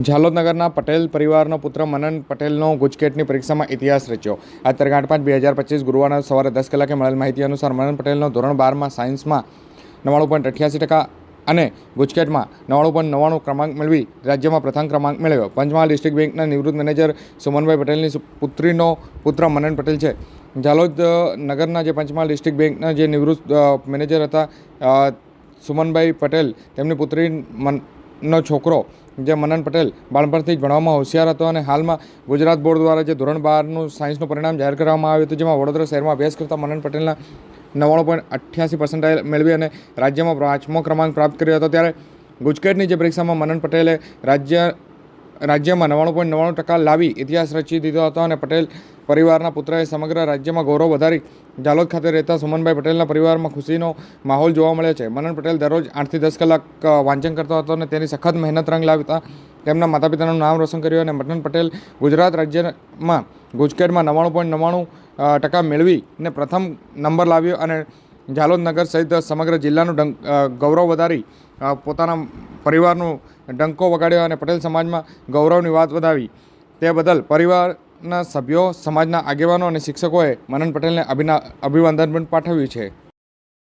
ઝાલોદ નગરના પટેલ પરિવારનો પુત્ર મનન પટેલનો ગુજકેટની પરીક્ષામાં ઇતિહાસ રચ્યો. આ તારીખ આઠ પાંચ બે હજાર પચીસ ગુરુવારના સવારે દસ કલાકે મળેલ માહિતી અનુસાર મનન પટેલનો ધોરણ બારમાં સાયન્સમાં નવ્વાણું પોઈન્ટ અઠ્યાસી ટકા અને ગુજકેટમાં નવ્વાણું પોઈન્ટ નવ્વાણું ક્રમાંક મેળવી રાજ્યમાં પ્રથમ ક્રમાંક મેળવ્યો. પંચમહાલ ડિસ્ટ્રિક્ટ બેંકના નિવૃત્ત મેનેજર સુમનભાઈ પટેલની પુત્રીનો પુત્ર મનન પટેલ છે. ઝાલોદ નગરના જે પંચમહાલ ડિસ્ટ્રિક્ટ બેંકના જે નિવૃત્ત મેનેજર હતા સુમનભાઈ પટેલ તેમની પુત્રી મનનો છોકરો, જે મનન પટેલ બાળપણથી જ ભણવામાં હોશિયાર હતો અને હાલમાં ગુજરાત બોર્ડ દ્વારા જે ધોરણ બારનું સાયન્સનું પરિણામ જાહેર કરવામાં આવ્યું હતું, જેમાં વડોદરા શહેરમાં અભ્યાસ કરતા મનન પટેલના નવ્વાણું પોઈન્ટ અઠ્યાસી પર્સન્ટાઇલ મેળવી અને રાજ્યમાં પાંચમો ક્રમાંક પ્રાપ્ત કર્યો હતો. ત્યારે ગુજકેટની જે પરીક્ષામાં મનન પટેલે રાજ્ય રાજ્યમાં નવ્વાણું પોઈન્ટ નવ્વાણું ટકા લાવી ઇતિહાસ રચી દીધો હતો અને પટેલ પરિવારના પુત્રએ સમગ્ર રાજ્યમાં ગૌરવ વધારી જાલોદ ખાતે રહેતા સુમનભાઈ પટેલના પરિવારમાં ખુશીનો માહોલ જોવા મળ્યો છે. મનન પટેલ દરરોજ આઠથી દસ કલાક વાંચન કરતો હતો અને તેની સખત મહેનત રંગ લાવતા તેમના માતા પિતાનું નામ રોશન કર્યું અને મનન પટેલ ગુજરાત રાજ્યમાં ગુજકેટમાં નવ્વાણું પોઈન્ટ નવ્વાણું ટકા મેળવીને પ્રથમ નંબર લાવ્યો અને જાલોદ નગર સહિત સમગ્ર જિલ્લાનું ગૌરવ વધારી પોતાના પરિવારનું ડંકો વગાડ્યો અને પટેલ સમાજમાં ગૌરવની વાત વધાવી. તે બદલ પરિવારના સભ્યો, સમાજના આગેવાનો અને શિક્ષકોએ મનન પટેલને અભિના અભિવાદન પણ પાઠવ્યું છે.